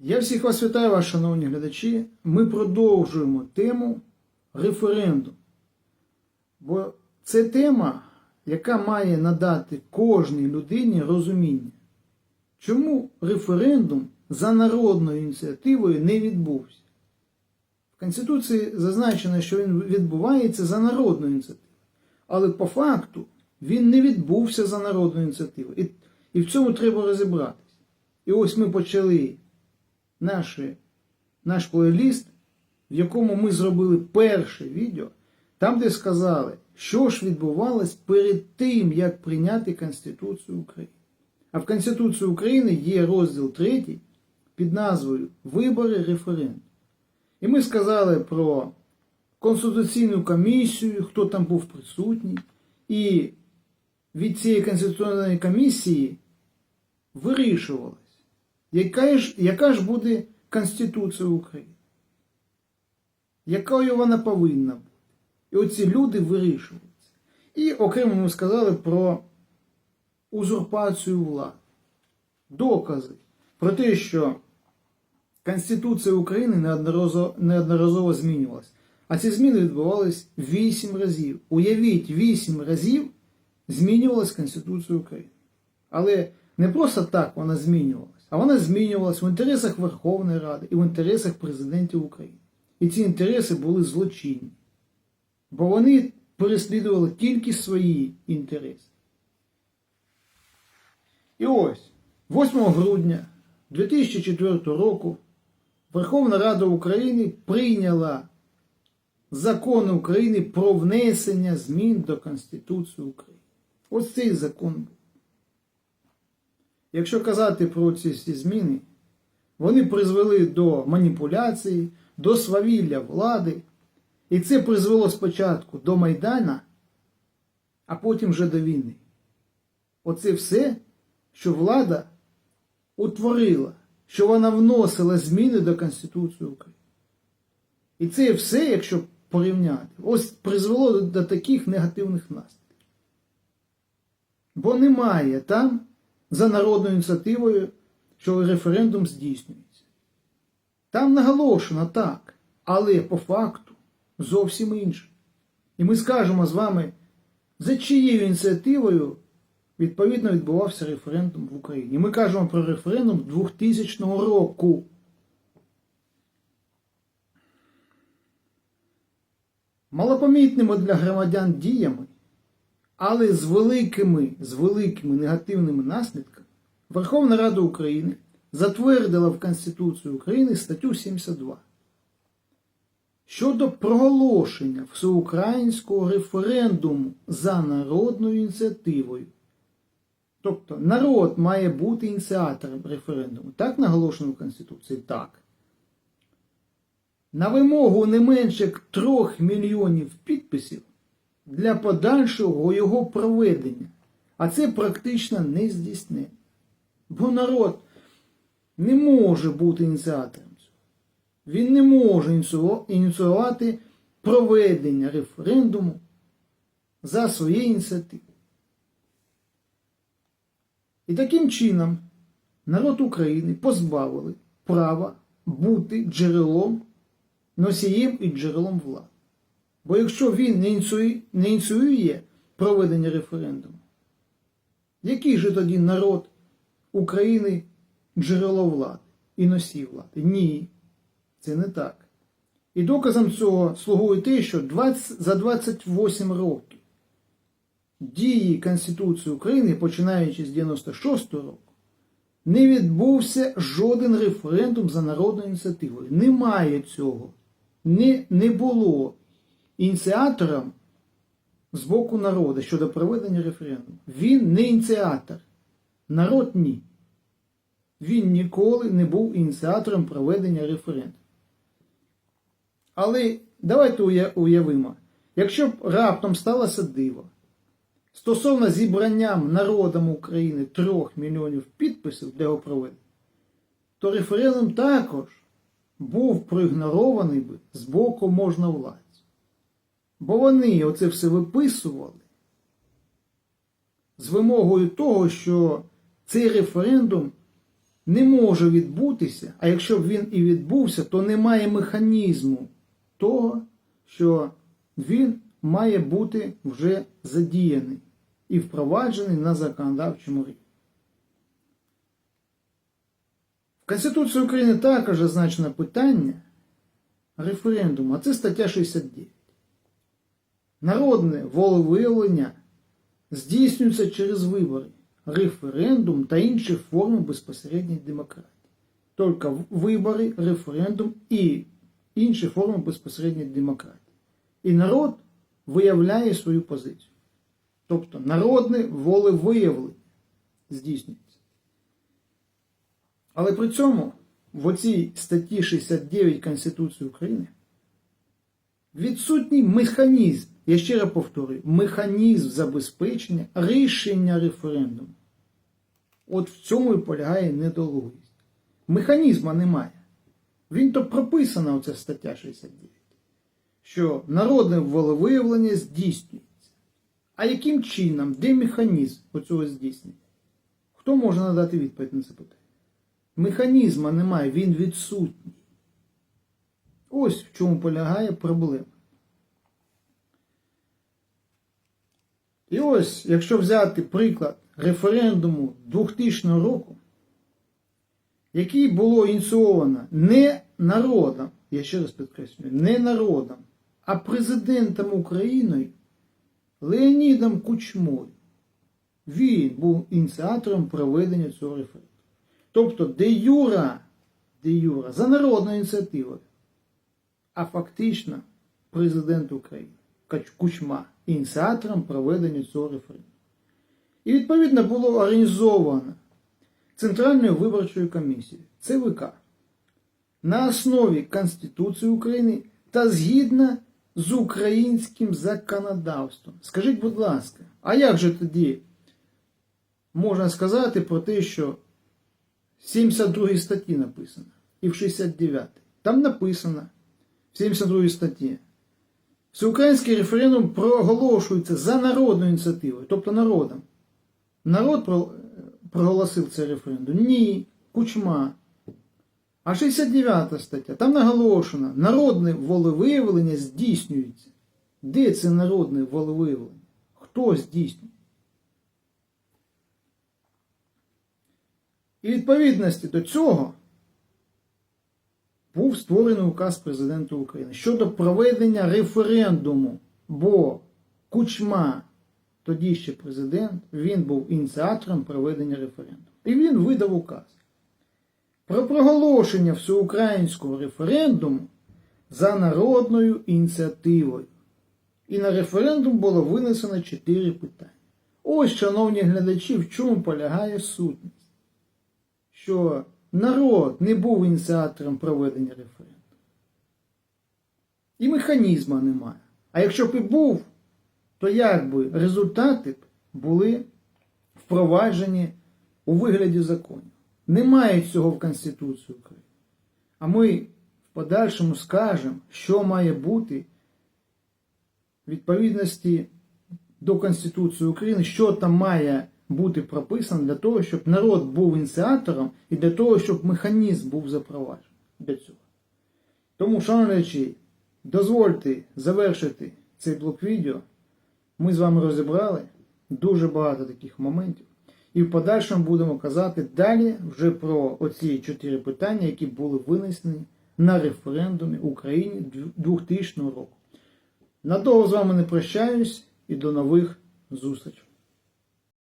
Я всіх вас вітаю, вас, шановні глядачі. Ми продовжуємо тему референдум. Бо це тема, яка має надати кожній людині розуміння, чому референдум за народною ініціативою не відбувся. В Конституції зазначено, що він відбувається за народною ініціативою. Але по факту він не відбувся за народною ініціативою. І, і в цьому треба розібратися. І ось ми почали наші, наш плейліст, в якому ми зробили перше відео, там, де сказали, що ж відбувалось перед тим, як прийняти Конституцію України. А в Конституції України є розділ 3 під назвою Вибори референдум. І ми сказали про Конституційну комісію, хто там був присутній, і від цієї Конституційної комісії вирішувалось, яка ж, яка ж буде Конституція України? Якою вона повинна бути? І оці люди вирішуються. І окремо ми сказали про узурпацію влади. Докази про те, що Конституція України неодноразово, неодноразово змінювалася. А ці зміни відбувались 8 разів. Уявіть, 8 разів змінювалась Конституція України. Але не просто так вона змінювалась, а вона змінювалась в інтересах Верховної Ради і в інтересах президентів України. І ці інтереси були злочинні. Бо вони переслідували тільки свої інтереси. І ось 8 грудня 2004 року Верховна Рада України прийняла закон України про внесення змін до Конституції України. Ось цей закон був. Якщо казати про ці всі зміни, вони призвели до маніпуляції, до свавілля влади. І це призвело спочатку до Майдана, а потім вже до війни. Оце все, що влада утворила, що вона вносила зміни до Конституції України. І це все, якщо порівняти, ось призвело до, таких негативних наслідків. Бо немає там за народною ініціативою, що референдум здійснюється. Там наголошено так, але по факту зовсім інше. І ми скажемо з вами, за чиєю ініціативою відповідно відбувався референдум в Україні. Ми кажемо про референдум 2000 року. Малопомітними для громадян діями, але з великими, з великими негативними наслідками, Верховна Рада України затвердила в Конституції України статтю 72 щодо проголошення всеукраїнського референдуму за народною ініціативою. Тобто народ має бути ініціатором референдуму. Так наголошено в Конституції? Так. На вимогу не менше як трьох мільйонів підписів для подальшого його проведення. А це практично не здійснено. Бо народ не може бути ініціатором цього. Він не може ініціювати проведення референдуму за своєю ініціативою. І таким чином народ України позбавили права бути джерелом, носієм і джерелом влади. Бо якщо він не ініціює, не ініціює проведення референдуму, який же тоді народ України джерело влади і носій влади? Ні, це не так. І доказом цього слугує те, що 20, за 28 років дії Конституції України, починаючи з 96 року, не відбувся жоден референдум за народною ініціативою. Немає цього. Не, не було ініціатором з боку народу щодо проведення референдуму. Він не ініціатор. Народ ні. Він ніколи не був ініціатором проведення референдуму. Але давайте уявимо, якщо б раптом сталося диво, стосовно зібранням народом України трьох мільйонів підписів для його проведення, то референдум також був проігнорований би з боку можновладців. Бо вони оце все виписували з вимогою того, що цей референдум не може відбутися, а якщо б він і відбувся, то немає механізму того, що він має бути вже задіяний і впроваджений на законодавчому рівні. В Конституції України також зазначено питання референдуму, а це стаття 69. Народне волевиявлення здійснюється через вибори, референдум та інші форми безпосередньої демократії. Тільки вибори, референдум і інші форми безпосередньої демократії. І народ виявляє свою позицію. Тобто народне волевиявлення здійснюється. Але при цьому в оцій статті 69 Конституції України відсутній механізм, я ще раз повторюю, механізм забезпечення рішення референдуму. От в цьому і полягає недолугість. Механізма немає. Він то прописана, оця стаття 69, що народне волевиявлення здійснюється. А яким чином, де механізм оцього здійснення? Хто може надати відповідь на це питання? Механізма немає, він відсутній. Ось в чому полягає проблема. Ось, якщо взяти приклад референдуму 2000 року, який було ініційовано не народом, я ще раз підкреслюю, не народом, а президентом України Леонідом Кучмою. Він був ініціатором проведення цього референдуму. Тобто де юра, де юра за народною ініціативою, а фактично президент України Кучма ініціатором проведення цього референдуму. І відповідно було організовано Центральною виборчою комісією ЦВК на основі Конституції України та згідно з українським законодавством. Скажіть, будь ласка, а як же тоді можна сказати про те, що в 72 статті написано і в 69. Там написано в 72 статті. Всеукраїнський референдум проголошується за народною ініціативою, тобто народом. Народ проголосив цей референдум? Ні, кучма. А 69 стаття, там наголошено, народне волевиявлення здійснюється. Де це народне волевиявлення? Хто здійснює? І відповідності до цього був створений указ президента України щодо проведення референдуму, бо Кучма, тоді ще президент, він був ініціатором проведення референдуму. І він видав указ про проголошення всеукраїнського референдуму за народною ініціативою. І на референдум було винесено чотири питання. Ось, шановні глядачі, в чому полягає сутність що народ не був ініціатором проведення референдуму. І механізму немає. А якщо б і був, то якби результати б були впроваджені у вигляді законів. Немає цього в Конституції України. А ми в подальшому скажемо, що має бути в відповідності до Конституції України, що там має бути прописано для того, щоб народ був ініціатором і для того, щоб механізм був запроваджений для цього. Тому, шановні дозвольте завершити цей блок відео. Ми з вами розібрали дуже багато таких моментів. І в подальшому будемо казати далі вже про оці чотири питання, які були винесені на референдумі в Україні 2000 року. Надовго з вами не прощаюсь і до нових зустрічей.